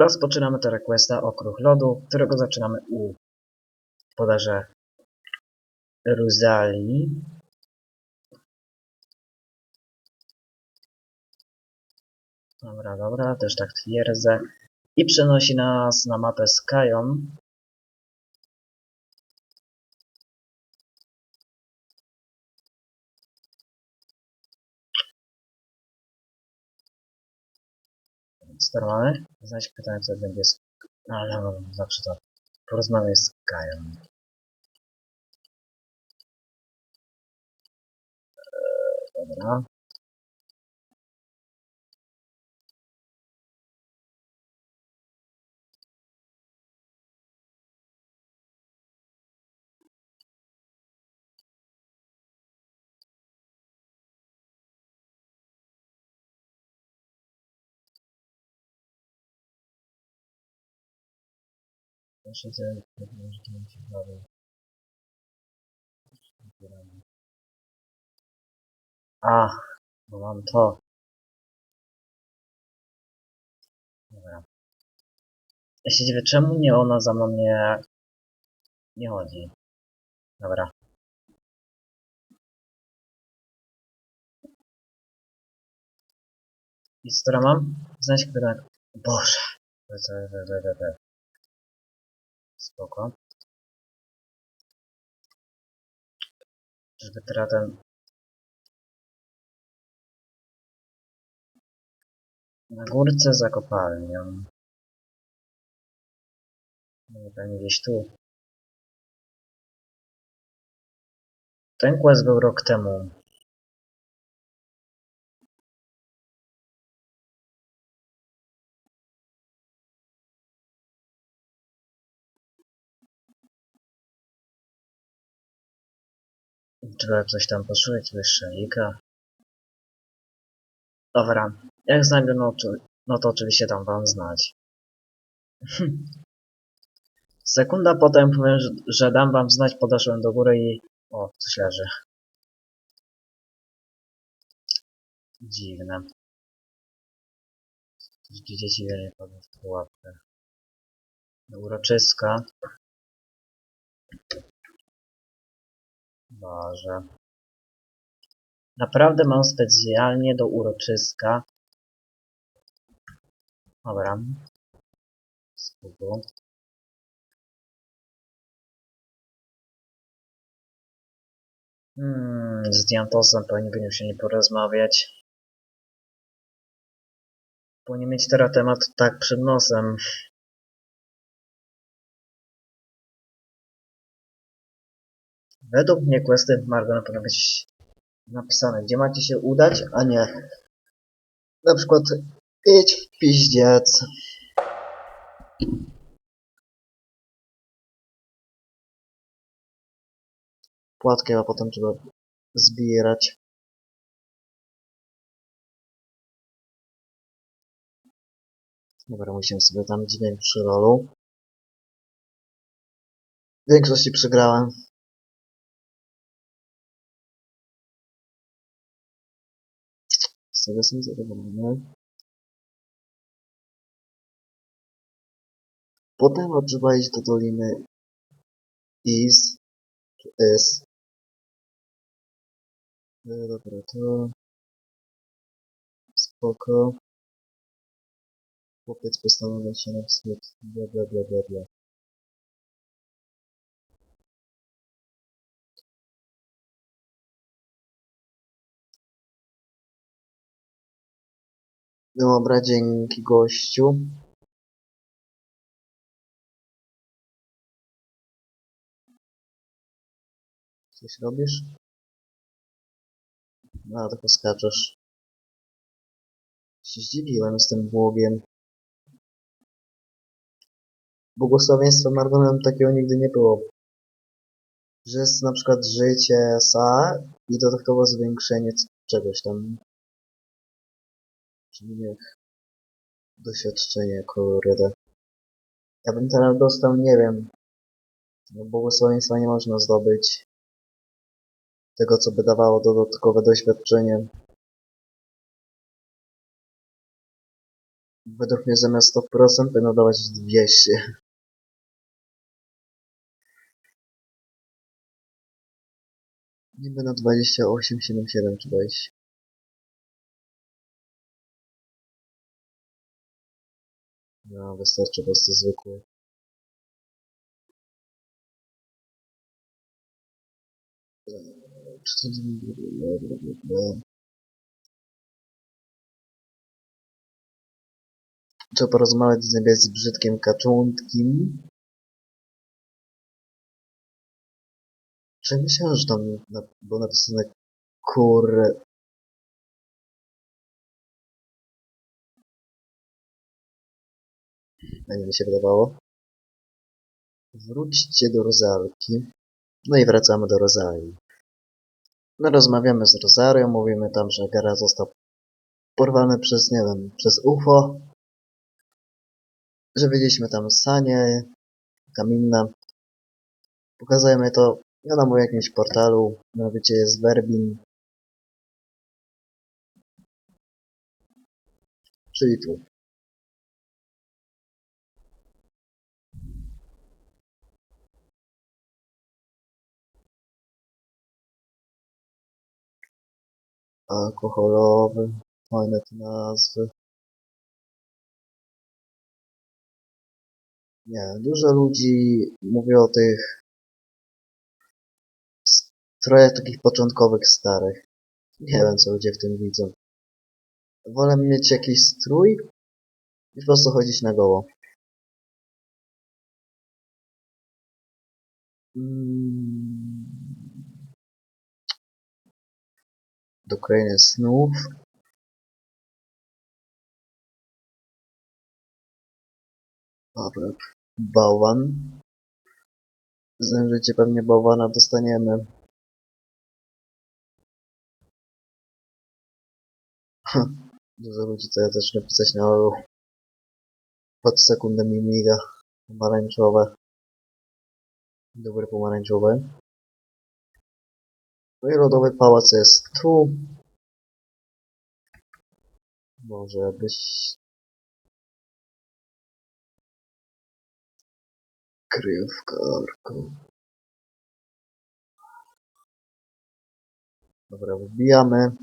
Rozpoczynamy tę requesta Okruch Lodu, którego zaczynamy u podarze Ruzali. Dobra, dobra, też tak twierdzę. I przenosi nas na mapę Skyon. Sterowany. Znajdź pytanie, co będzie z... Ale no, zawsze to. Porozmawiaj z Kają. Eee, Dobra. Proszę cię, że się bawię. A, bo mam to. Dobra. Ja się dziwię, czemu nie ona za mną nie... chodzi. Dobra. I co mam? Znajdź pytanie. Boże. Spoko. Żeby teraz ten... Na górce za kopalnią. Pewnie gdzieś tu. Ten quest był rok temu. Trzeba coś tam wyższa liga. Dobra, jak znajdę, no, no to oczywiście dam wam znać. Sekunda potem powiem, że, dam wam znać, podeszłem do góry i... O, coś leży. Dziwne. Dzieci nie padły w pułapkę. Uroczyska. Boże. Naprawdę mam specjalnie do uroczyska. Dobra. Spoko. Hmm, z Diantosem powinniśmy się nie porozmawiać. Powinien mieć teraz temat tak przed nosem. Według mnie questy w Margon powinny być napisane, gdzie macie się udać, a nie na przykład idź w piździec. Płatkę, a potem trzeba zbierać. Dobra, musimy sobie tam dźwięk przy rolu. W większości przegrałem. Tego jestem zadowolony. Potem trzeba iść do doliny Is, czy S. No dobra, to... Spoko. Chłopiec postanowił się na wschód. Bla bla bla bla bla. Dobra, dzięki gościu. Coś robisz? No, tylko skaczesz. Się zdziwiłem z tym błogiem. Błogosławieństwa Margonem takiego nigdy nie było. Że jest na przykład życie SA i dodatkowo zwiększenie czegoś tam. Niech doświadczenie kurde. Ja bym teraz dostał, nie wiem. No, błogosławieństwa nie można zdobyć. Tego, co by dawało dodatkowe doświadczenie. Według mnie zamiast 100% będą dawać 200. Niby na 28,77 czy wejść. No, wystarczy po prostu zwykły. Trzeba porozmawiać z niebie z brzydkim kaczątkim. Czy myślałem, że tam na, było napisane kur... A nie mi się wydawało. Wróćcie do Rozalki. No i wracamy do Rozali. No rozmawiamy z Rosarią, mówimy tam, że Gara został porwany przez, nie wiem, przez UFO. Że widzieliśmy tam Sanie, Kaminna. Pokazujemy to, ja nam o jakimś portalu, mianowicie jest Verbin. Czyli tu. Alkoholowy, fajne te nazwy. Nie, dużo ludzi mówi o tych strojach takich początkowych, starych. Nie wiem, co ludzie w tym widzą. Wolę mieć jakiś strój i po prostu chodzić na goło. Mm. Do krainy snów. Bałwan. Zemrzycie pewnie bałwana dostaniemy. Dużo ludzi to ja zacznę pisać na olu. Pod sekundę mi miga. Pomarańczowe. Dobre pomarańczowe. No i lodowy pałac jest tu. Może byś... Kryjówka arku. Dobra, wbijamy.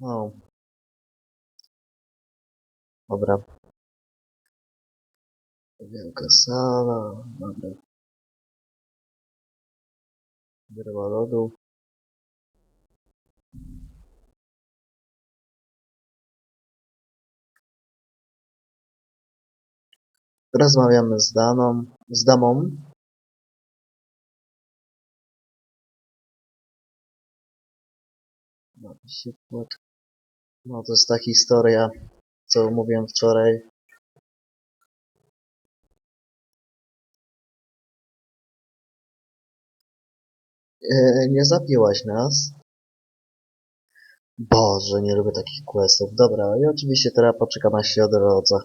No. Dobra. Wielka sala. Dobra. Wyrwa lodu. Rozmawiamy z Daną, z damą. No, no to jest ta historia, co mówiłem wczoraj. E, nie zabiłaś nas. Boże, nie lubię takich questów. Dobra, i oczywiście teraz poczekam aż się odrodzę.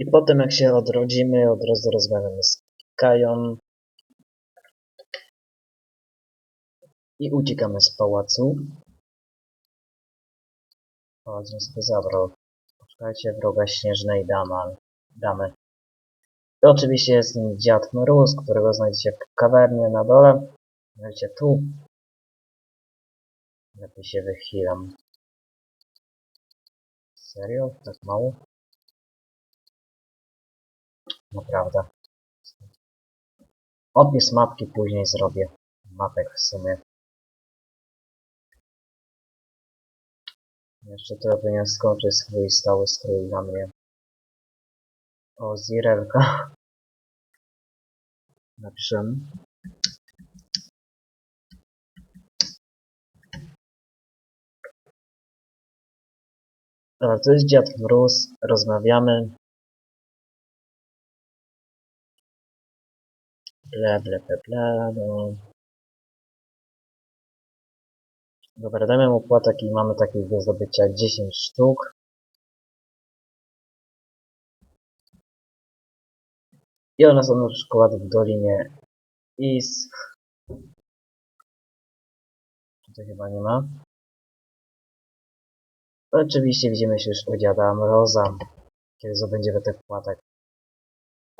I potem jak się odrodzimy, od razu rozmawiamy z Kają. I uciekamy z pałacu. Pałac nas by zabrał. Poszukajcie wroga śnieżnej dama, damy. I oczywiście jest dziad Mróz, którego znajdziecie w kawernie na dole. Znajdziecie tu. Lepiej się wychylam. Serio? Tak mało? Naprawdę. Opis mapki później zrobię. Mapek w sumie. Jeszcze to powinien skończyć swój stały strój na mnie. O, Zirelka. Napiszę. Dobra, to jest dziad Mróz. Rozmawiamy. Ble, ble, ble, ble, no. Dobra, damy mu płatek i mamy takich do zdobycia 10 sztuk. I one są na przykład w Dolinie Is. Tutaj chyba nie ma. Oczywiście widzimy się już u dziada Mroza, kiedy zdobędziemy tych płatek.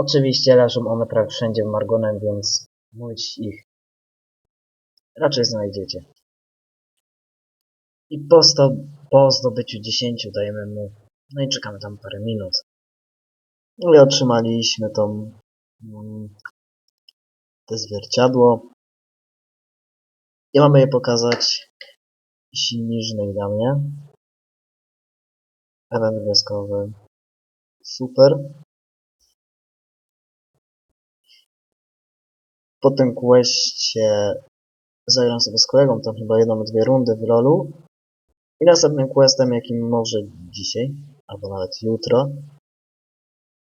Oczywiście leżą one prawie wszędzie w Margonem, więc mówić ich raczej znajdziecie. I po, sto, po zdobyciu 10 dajemy mu, no i czekamy tam parę minut. No i otrzymaliśmy tą mm, te zwierciadło. I mamy je pokazać silniżnej damie. Event wioskowy. Super. Po tym questie zagram sobie z kolegą, tam chyba jedną, dwie rundy w lolu. I następnym questem, jakim może dzisiaj, albo nawet jutro,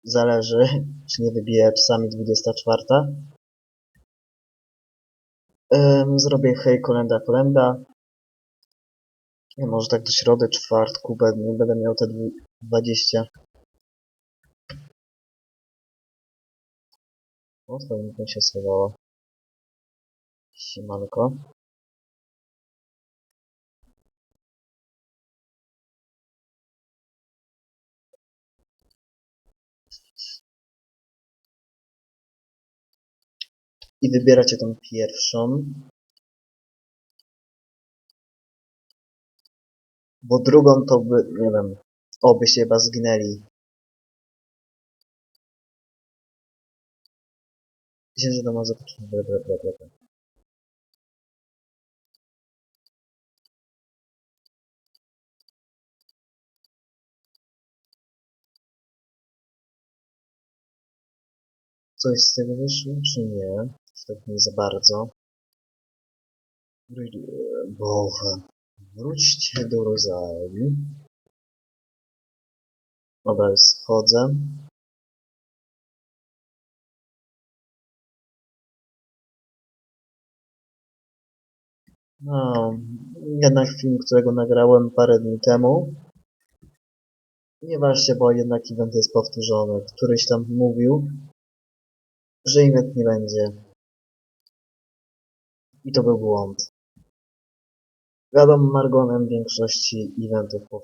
zależy, czy nie wybije czasami 24. Ym, zrobię hej kolenda kolenda. Nie, może tak do środy, czwartku będę, będę miał te dwu- 20. O, to mi się schowało. Siemanko. I wybieracie tą pierwszą. Bo drugą to by, nie wiem, o, byście chyba zginęli. Księżyc do Mazowicza. Bla, bla, bla, bla. Coś z tego wyszło, czy nie? Czy tak nie za bardzo? Boże. Wróćcie do Rosarii. Dobra, schodzę. No, jednak film, którego nagrałem parę dni temu. Nie ważcie, bo jednak event jest powtórzony. Któryś tam mówił, że event nie będzie. I to był błąd. Wiadomo, Margonem większości eventów pow...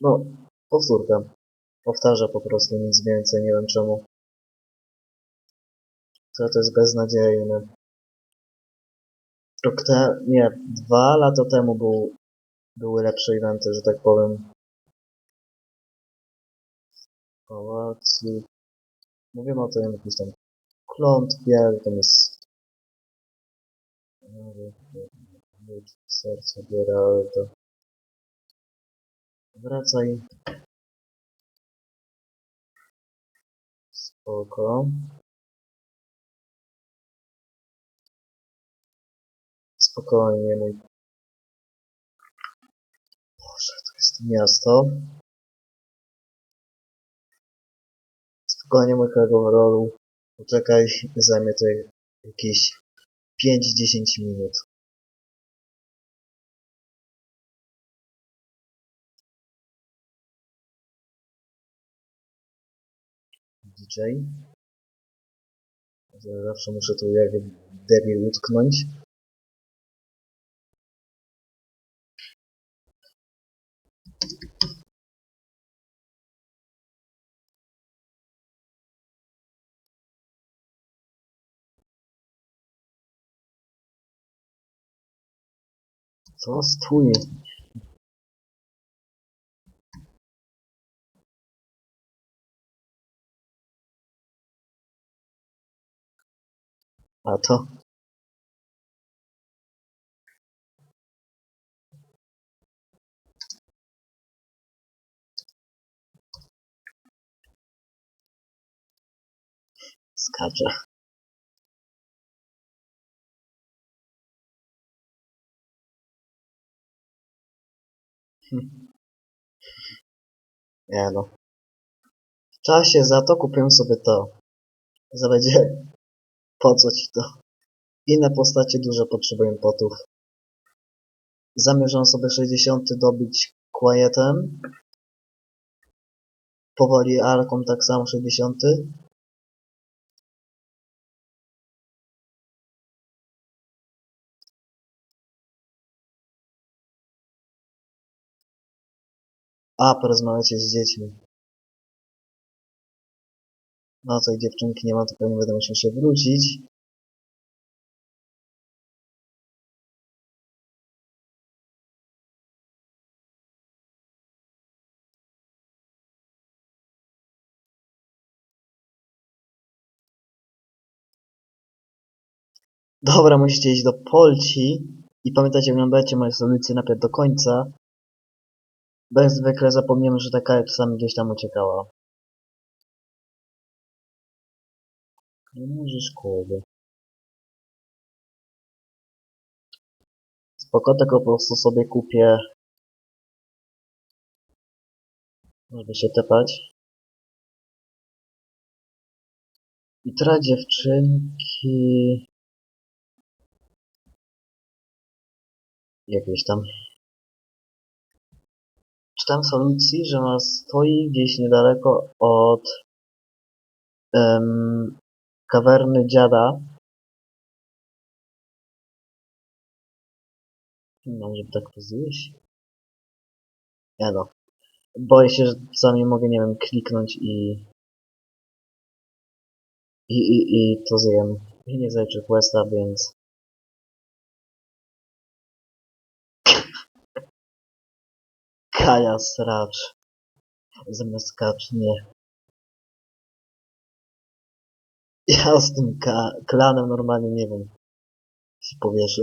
No, powtórka. Powtarza po prostu nic więcej, nie wiem czemu. To, to jest beznadziejne. Rok te... nie, dwa lata temu był, były lepsze eventy, że tak powiem. Pałacu. Mówimy o tym jakiś tam klątwie, tam jest... Serce biera, ale to... Wracaj. Spoko. Spokojnie, mój... Boże, to jest miasto. Spokojnie, mój kolego rolu. Poczekaj, zajmie to jakieś 5-10 minut. DJ. Zawsze muszę tu jak debil utknąć. Co stój? A to? Skacze. Nie no. W czasie za to kupię sobie to. Za będzie... Po co ci to? Inne postacie dużo potrzebują potów. Zamierzam sobie 60 dobić Quietem. Powoli Arką tak samo 60. A, porozmawiacie z dziećmi. No i dziewczynki nie ma, to pewnie będę musiał się wrócić. Dobra, musicie iść do Polci i pamiętajcie, oglądajcie moje solucje najpierw do końca. Jak zwykle zapomniałem, że ta Kaja czasami gdzieś tam uciekała. Nie może szkody. Spoko, tego po prostu sobie kupię. Żeby się tepać. I teraz dziewczynki... Jakieś tam. Solucji, że ma stoi gdzieś niedaleko od em, kawerny dziada. No, żeby tak to zjeść. Nie no. Boję się, że czasami mogę, nie wiem, kliknąć i... I, i, i to zjem. I nie zajrzę questa, więc... Kaja sracz. Zamiast kacz, nie. Ja z tym klanem normalnie nie wiem. Się powieszę.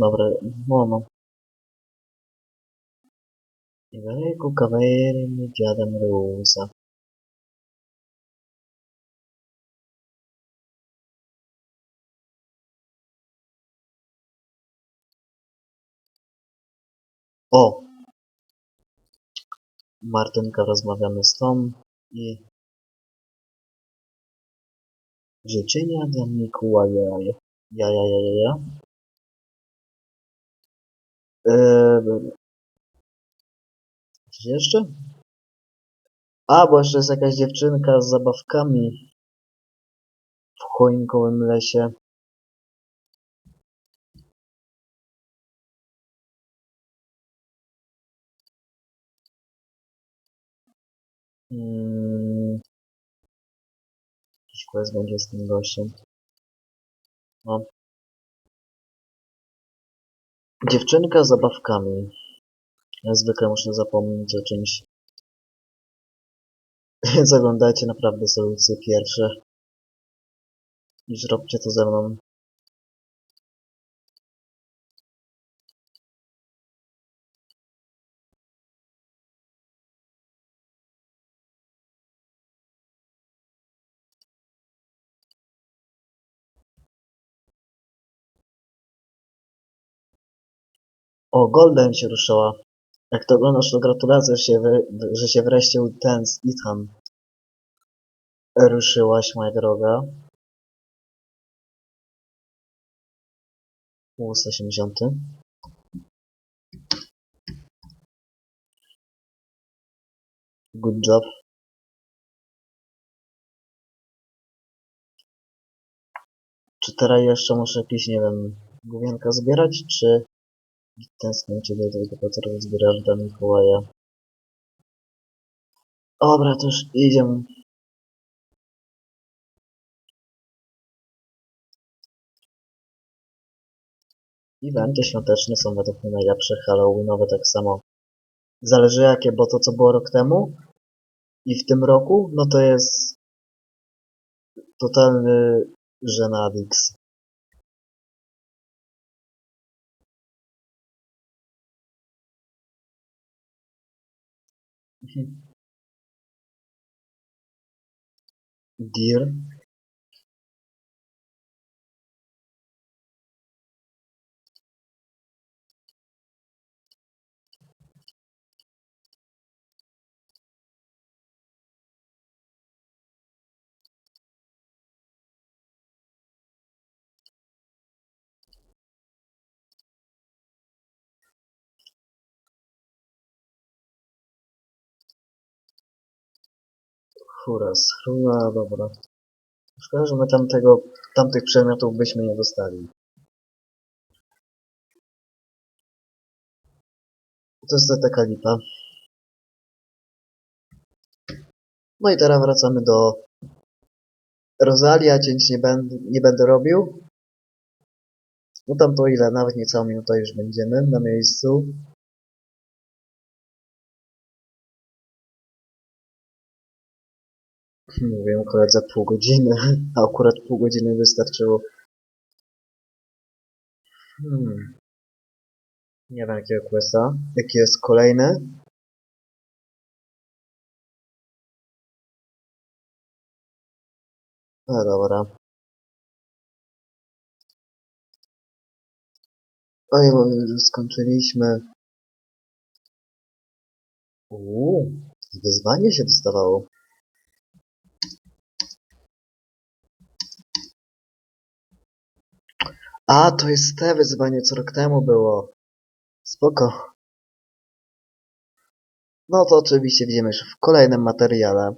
Dobra, mono. Niedaleko kawerny dziada Mreuza. O! Martynka, rozmawiamy z tą i... Życzenia dla Mikołaja. Ja, ja, ja, ja, ja. Eee, coś jeszcze? A, bo jeszcze jest jakaś dziewczynka z zabawkami w choinkowym lesie. Mm. Jakiś quest będzie z tym gościem. No. Dziewczynka z zabawkami. Ja zwykle muszę zapomnieć o czymś. Więc oglądajcie naprawdę solucje pierwsze. I robcie to ze mną. O, Golden się ruszyła. Jak to oglądasz, to gratulacje, że się, wre- że się wreszcie ten z Ethan ruszyłaś, moja droga. U 180. Good job. Czy teraz jeszcze muszę jakieś, nie wiem, główienka zbierać, czy tęsknię do tego, co zbierasz dla Mikołaja? Dobra, to już idziemy. Eventy świąteczne są według mnie najlepsze, halloweenowe tak samo. Zależy jakie, bo to co było rok temu i w tym roku, no to jest totalny żenadix. dear. Fura, schruna, dobra. Szkoda, że my tamtego, tamtych przedmiotów byśmy nie dostali. to jest taka lipa. No i teraz wracamy do Rosalia, cięć nie, będę nie będę robił. No tam to ile, nawet niecałą minutę już będziemy na miejscu. Mówię koledze pół godziny, a akurat pół godziny wystarczyło. Hmm. Nie wiem jakiego questa. Jaki jest kolejny? No dobra. Oj, bo już skończyliśmy. Uuu, wyzwanie się dostawało. A, to jest te wyzwanie, co rok temu było. Spoko. No to oczywiście widzimy już w kolejnym materiale.